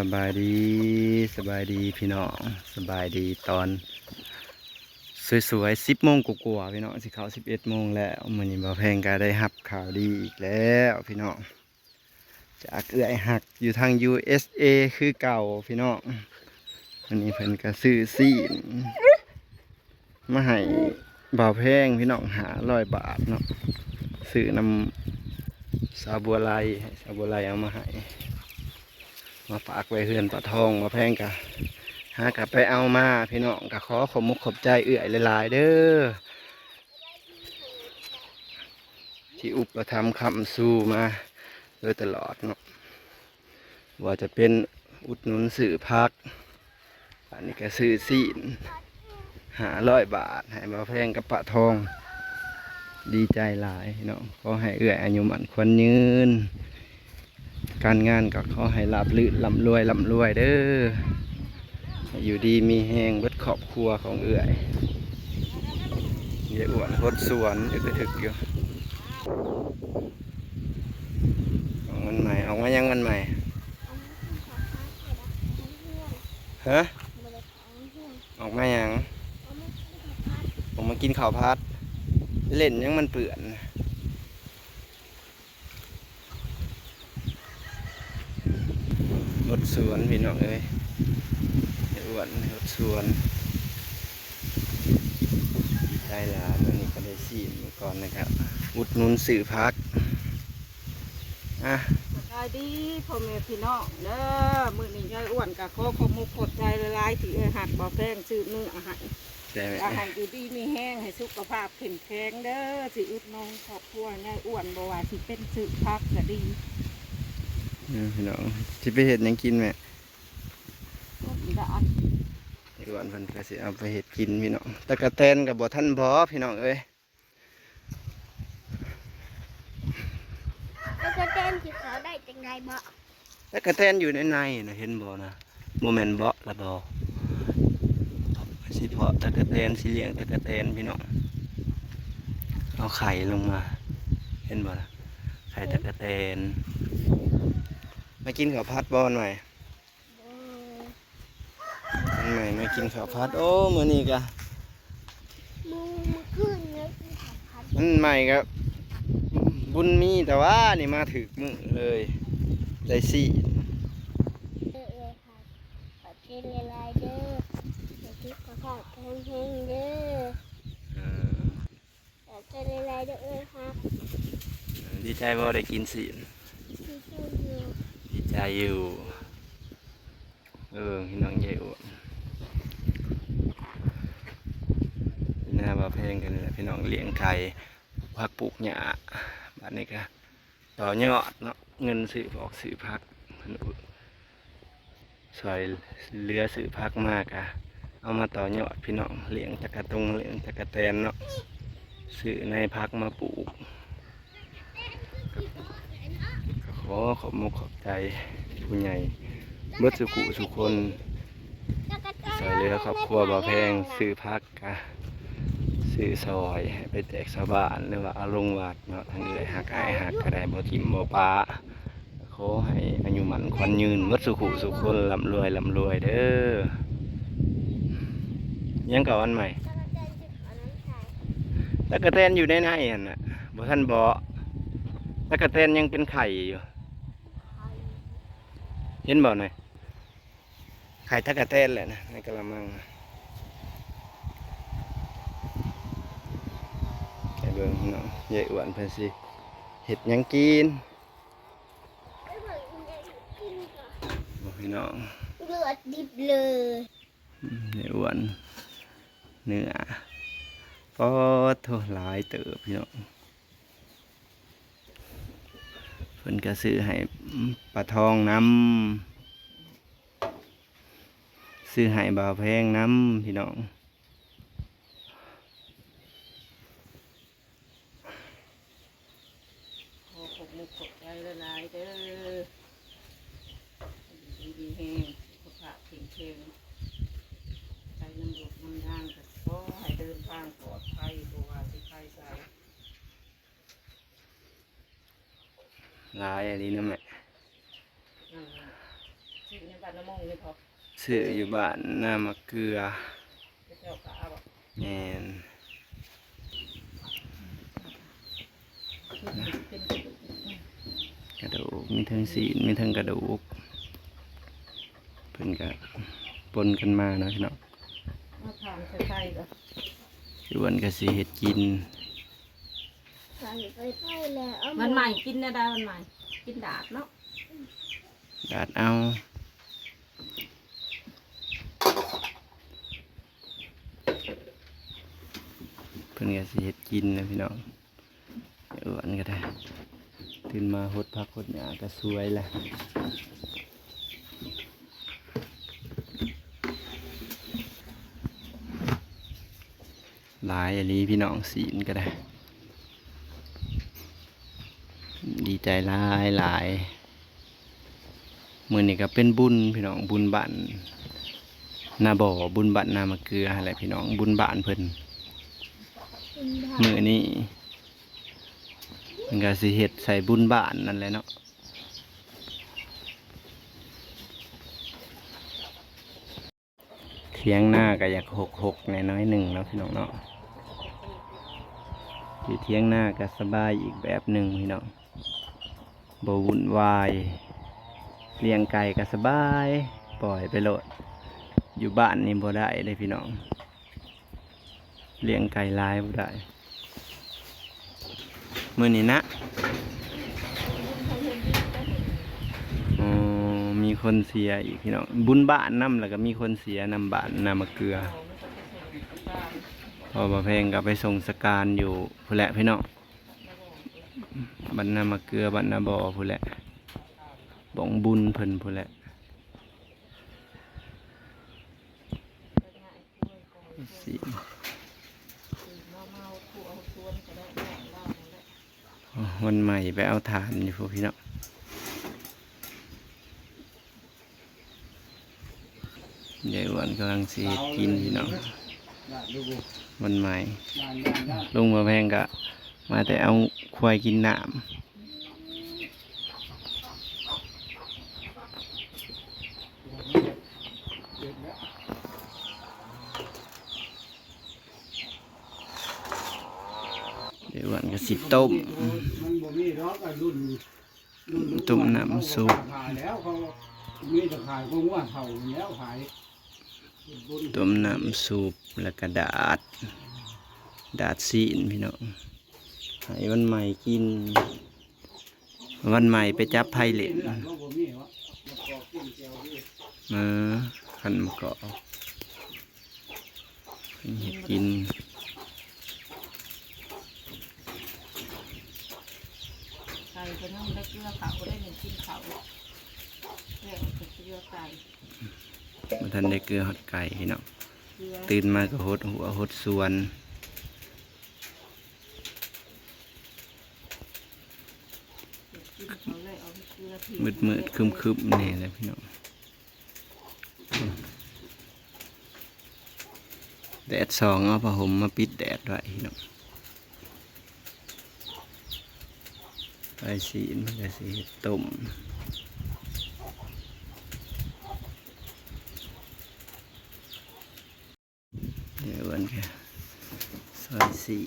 สบายดีสบายดีพี่น้องสบายดีตอน สวยๆสิบโมงกว่าๆพี่น้องสิเขาสิบเอ็ดโมงแล้วมันนี้บ่าวแพงก็ได้หับข่าวดีอีกแล้วพี่น้องจากเอื้อยหักอยู่ทาง USA คือเก่าพี่น้องวันนี้เพิ่นก็ซื้อซีนมาให้บ่าวแพงพี่น้องหาร้อยบาทเนาะซื้อนำสาบัวไลให้สาบัวไลเอามาให้ มาฝากไว้เฮือนปลาทองมาแพงกะหากลับไปเอามาพี่น้องกะขอขมุกขอบใจเอื่อยหลายๆเด้อที่อุปถัมคำสู้มาโดยตลอดเนาะว่าจะเป็นอุดหนุนสื่อพักอันนี้ก็ซื้อซีนหาร้อยบาทให้มาแพงกับปะทอง ดีใจหลายเนาะขอให้เอื่อยอายุมันควรยืน การงานก็ขอให้ราบลื่นลำรวยลำรวยเด้ออยู่ดีมีแหงเบิดครอบครัวของเอื่อยเยายอ้วนรถสวนอึกระถึกอยู่ออกมันใหม่ออกมายังมันใหม่ฮะออกมายังออกมากินข้าวพัด เล่นยังมันเปื่อน รถสวนพี่น้องเอ้ยเดี๋ยวอ้วนรถสวนดีใจหลานวันนี้ก็ได้ซีนมาก่อนนะครับ อุดหนุนสื่อพักอะสบายดีพ่อแม่พี่น้องเด้อมื้อนี้ยายอ้วนกับขอขอบมุกขอบใจหลายๆที่เอ้ยหักบ่แพงซื้อมื้ออาหารได้ไหมอาหารอยู่ดีมีแห้งให้สุขภาพแข็งแรงเด้อสิอุดหนุนครอบครัวยายอ้วนบ่ว่าสิเป็นซื้อพักก็ดีอืม พี่น้องที่ไปเห็ดหยังกินไหมก็ได้ไอ้อ้วนเพิ่นก็สิเอาไปเห็ดกินพี่น้องตะกะแตนกับบ่ท่านบอพี่น้องเอ้ยแล้วก็เต้นที่เขาได้จังไงบ่ตะกะแตนอยู่ในในนะเห็นบ่นะโมเมนต์บ่ละบ่สิเพาะตะกะแตนสิเลี้ยงตะกะแตนพี่น้องเอาไข่ลงมา เห็นบ่นะไข่ตะกะแตน มากินข้าวผัดบอลหน่อยอันใหม่มากินข้าวผัด โอ้มื้อนี้ก็มูมือขึ้นเลยคือสำคัญมันใหม่ก็บุญมีแต่ว่านี่มาถึกมือเลยได้สิเด้อเลยค่ะขอเต้นลายๆเด้อเดี๋ยวที่ขอขอแห้งๆเด้อเออขอเต้นลายๆเด้อเอ้ยครับ ดีใจบ่ได้กินสิที่ชื่ออยู่ ดีใจอยู่ เออพี่น้องใหญ่อ้วนหน้ามาเพลงกันนี่แหละพี่น้องเลี้ยงไก่พักปลูกหญ้าบ้านนี้ก็ต่อยอดเนาะเงินซื้อออกซื้อพักเพิ่นอุดซอยเรือซื้อพักมากอะเอามาต่อยอดพี่น้องเลี้ยงตะกะตงเลี้ยงตะกะแตนเนาะซื้อในพักมาปลูก ก็ ขอขอบมุกขอบใจผู้ใหญ่เมื่อสุขุสุคนใส่เรือครอบครัวบ่อแพงซื้อพักกะซื้อซอยไปแจกชาวบ้านหรือว่าอาลงวัดเนาะทางเอื้อยหักไอหักก็ไดบ่ทิมบ่ปลาขอให้อายุมันควันยืนเมื่อสุขุสุคนลำรวยลำรวยเด้อยังกับวันใหม่แล้วก็เต้นอน้ำใส่ตะกะแตนอยู่ในในหั่นน่ะบ่ท่านบ่ตะกะแตนยังเป็นไข่อยู่ เห็นบ่หน่อยไข่ตะกะแตนแหละนะในกระมังไข่เบิ่งเนาะยายอ้วนเพิ่นสิเห็ดหยังกินไอ้เหมือนคุณยายกินก่อนบ่พี่น้องเลือดดิบเลยอืมยายอ้วนเนื้อปอดโทหลายเติบพี่น้องเพิ่นก็ซื้อให้ปลาทองน้ำซื้อให้บ่าวแพงน้ำพี่น้องขอขอบมุกขอบใจหลายๆเด้ออยู่ดีๆแห้งสุขภาพแข็งแรงใจน้ำดุน้ำยางก็ขอให้เดินทางปลอดภัยบ่ว่าสิไปไส หลายอันนี้นะแม่เออสิซื้อในบ้านน้ำมงนี่พอซื้ออยู่บ้านหน้ามะเกลือเจ้าขาบอกแมนเป็นกระดูกมีทั้งสีนมีทั้งกระดูกเพิ่นก็ปนกันมาเนาะพี่น้องมาทานใส่ๆก็คือวันก็สิเฮ็ดกิน สั่งไปไปแล้วเอามันใหม่กินนะดามันใหม่ กินดาดเนาะดาดเอาเพิ่นก็สิเฮ็ดกินนะพี่น้องเดี๋ยวอันก็ได้ ตื่นมาหดพักหดหยาก็สวยแหละหลายอันนี้พี่น้องศีลก็ได้ ดี ใจหลายหลายมือนี้ก็เป็นบุญพี่น้องบุญบ้านนาบ่อบุญบ้านนามะเกลืออะไรพี่น้องบุญบ้านเพิ่นคุณดามือนี้มันก็สิเฮ็ดใส่บุญบ้านนั่นแหละเนาะเทียงหน้าก็อยากหกหกในน้อยๆหนึ่งเนาะพี่น้องเนาะอยู่เทียงหน้าก็สบายอีกแบบหนึ่งพี่น้อง บวุ่นวายเลี้ยงไก่ก็สบาย ปล่อยไปโลด อยู่บ้านนี่บ่ได้เลยพี่น้องเลี้ยงไก่ลายบ่ได้มือนี้นะมีคนเสียอีกพี่น้องบุญบ้านน้ำแล้วก็มีคนเสียนำบ้านนำมาเกลือเอามันก็ไปส่งกับบ้านพอมาเพลงก็ไปส่งสการอยู่ผู้นแหละพี่น้อง บรรณามาเกลือบรรณาบ่อผู้นแหละบ่องบุญเพิ่นผู้นแหละไปง่ายกล้วยกล้วยสิเมาเมาๆคู่เอาชวนก็ได้แม่เล่านั่นแหละวันใหม่ไปเอาฐานอยู่พวกพี่น้องยายอ้วันกำลังสีกินพี่น้องวันใหม่ ลุงมาแพงกะ มาแต่เอาควายกินน้ำเดี๋ยววันก็สิต้มมันบ่มีหรอกอะรุ่นรุ่นตุ่มน้ำซุปขายแล้วเขามีแต่ขายพวกว่าเท่าแล้วขายบุญต้มน้ำซุปแล้วก็ดาดดาดซีนพี่น้อง ให้วันใหม่กิน วันใหม่ไปจับไพ่เหล็นก็บ่มีวะมาขอกินแก้วนี่มาขันมะกอกเห็ดกินไก่ก็น้ำได้เกลือเขาก็ได้หนึ่งกินเขาแล้วก็เกลือไก่มาทันได้เกลือหอดไก่พี่น้องเกลือตื่นมาก็หดหัวหดสวน กินเขาเลยเอาเกลือทิ้ง มืดมืดคึมคึมๆนี่แหละพี่น้องแดดสองเอาผ้าห่มมาปิดแดดไว้พี่น้องไปสีมันก็สีต้มเดี๋ยววันก็ซอยสี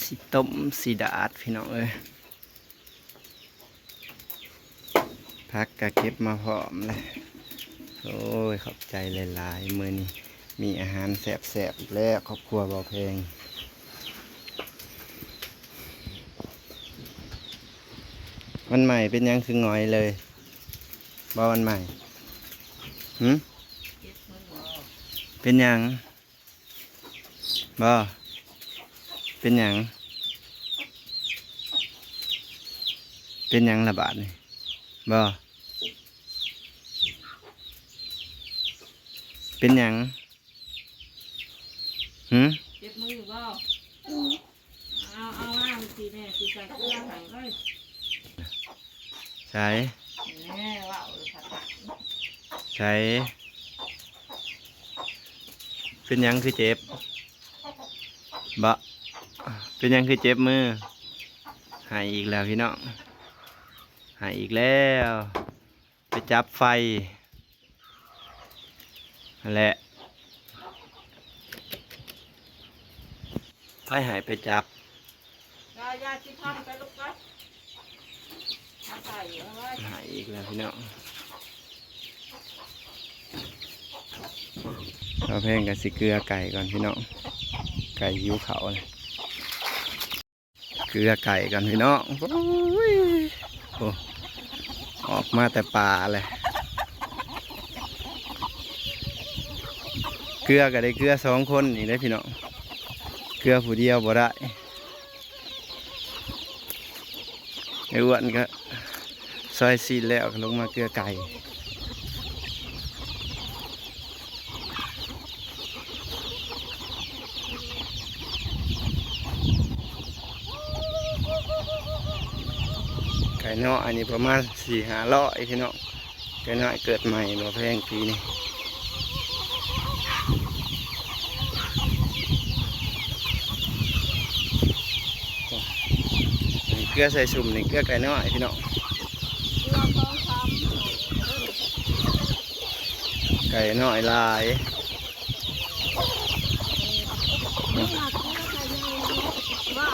สีต้มสีดาดพี่น้องเอ้ย พักกะเก็บมาพร้อมเลยโอ้ยขอบใจหลายๆมือนี้มีอาหารแสบๆแล้วครอบครัวเบาเพลงวันใหม่เป็นยังคือหงอยเลยบ่วันใหม่หืมเป็นยังบ่เป็นยังเป็นยังระบาดนี่บ่ เป็นหยังหืมเก็บมือบ่เอาเอาล่างสีแน่สีใส่เกลือใส่ไว้ใช้แน่ว่าเอาผัดผักใช้เป็นหยังคือเจ็บบ่เป็นหยังคือเจ็บมือหายอีกแล้วพี่น้องหายอีกแล้ว ไปจับไฟ นั่นแหละไผหายไปจับยายาสิพันไปลูกไปเอาไก่เอาไว้หายอีกแล้วพี่น้องเราเพ่งกับสิเกลือไก่ก่อนพี่น้อง ไก่ยิ้วเขาเลยเกลือไก่ก่อนพี่น้องโอ้ยโอ้ออกมาแต่ป่าเลย เก ลือก็ได้เกลือสองคนนี่ได้พี่น้องเกลือผู้เดียวบ่ได้ไอ้อ้วนก็ซอยซีแล้วลงมาเกลือไก่ไก่นาะอันนี้ประมาณสี่หาร้อยพี่เนาะไก่น้อยเกิดใหม่มาแพงปีนี้นี่เก ลือใส่สุ่มนี่เกลือไก่น้อยพี่เนาะเราต้องไก่น้อยลายไม่หลักก็ใส่ในว่า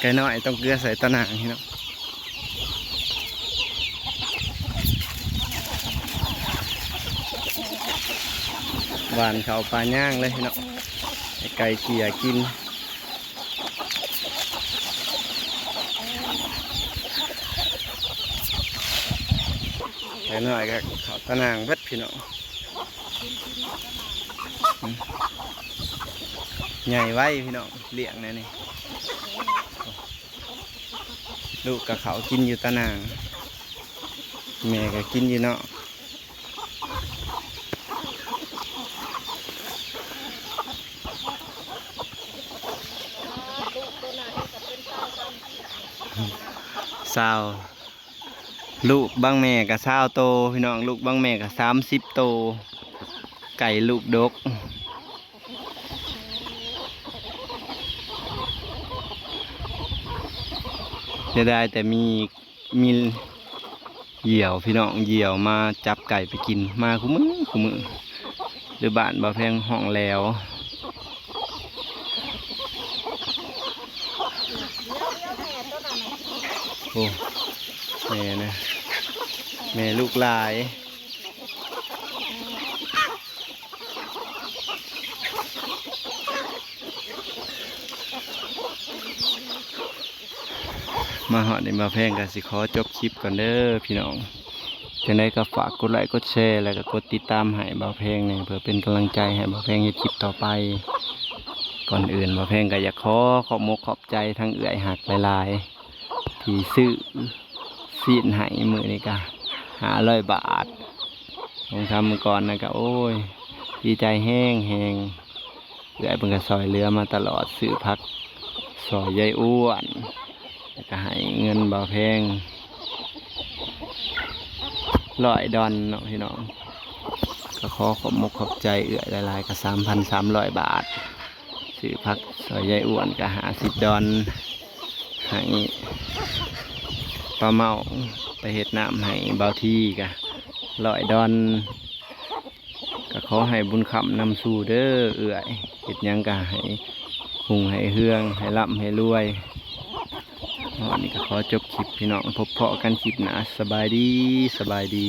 ไก่น้อยต้องเกลือใส่ตะหนางพี่เนาะหวานเขาปลาย่างเลยพี่เนาะให้ไก่เกี่ยกิน ไก่น้อยก็เขาตะนางเบิดพี่น้องใหญ่ไว้พี่น้องเลี้ยงแน่นี่ลูกกับเขากินอยู่ตะนางแม่ก็กินอยู่เนาะสาว ลูกบางแม่กับเศร้าโตพี่น้องลูกบางแม่กับสามสิบโต ไก่ลูกดก จะได้แต่มีมีเหยี่ยวพี่น้องเหยี่ยวมาจับไก่ไปกินมาคุ้มือคุ้มือหรือบ้านบ่าแพงห้องแล้วโอ้แม่นะ แม่ลูกลาย มาหอดในมาแพงกันสิขอจบคลิปก่อนเด้อพี่น้องจะได้ก็ฝากกดไลค์กดแชร์แล้วก็กดติดตามให้บ่าวแพงเนี่ยเพื่อเป็นกำลังใจให้บ่าวแพงเฮ็ดคลิปต่อไป ก่อนอื่นบ่าวแพงก็อยากขอขอบมกขอบใจทั้งเอื่อยหักหลายๆ ที่ซื้อซีนให้มือนี่กะ หาร้อยบาทผมทำมาก่อนนะกะโอ้ย ดีใจแห้งแหงเอื่อยเป็นกระซอยเรือมาตลอดซื้อพักซอยยายอ้วนก็ให้เงินบ่แพงร้อยดอนเนาะพี่น้องก็ขอขอบมกขอบใจเอื้อยหลายๆก็สามพันสามร้อยบาทซื้อพักซอยยายอ้วนก็หาสิบดอนให้ ปลาเมาไปเห็ดน้ำให้เบาที่กะลอยดอนก็ขอให้บุญคำนำสู่เด้อเอื่อยเห็ดยังกะให้หุงให้เฮืองให้ร่ำให้รวยวันนี้ก็ขอจบคลิปพี่น้องพบเพาะกันคลิปหนาสบายดีสบายดี